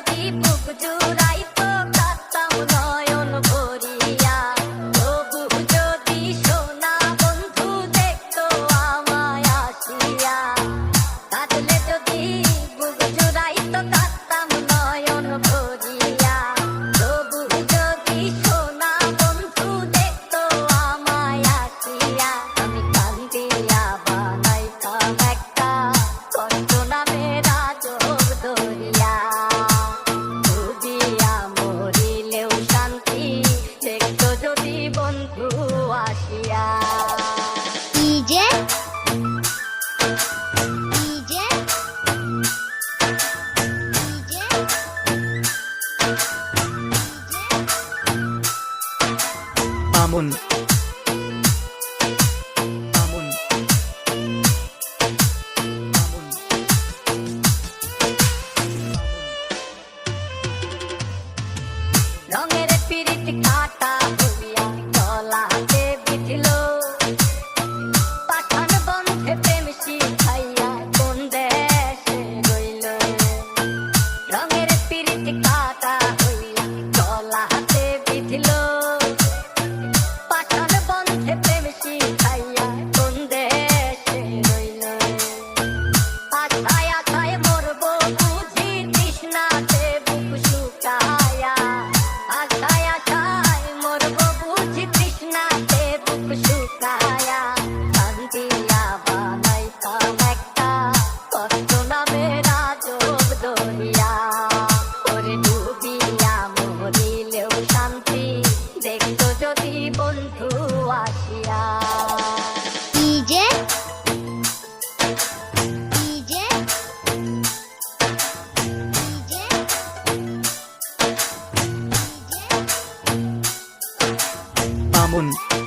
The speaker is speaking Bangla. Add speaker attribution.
Speaker 1: যদি বুক জুড়াই বন্ধু আসিয়া
Speaker 2: কি যে? আমন আমন আমন
Speaker 1: রঙের পিরিত কাট yeah.
Speaker 2: Frauen.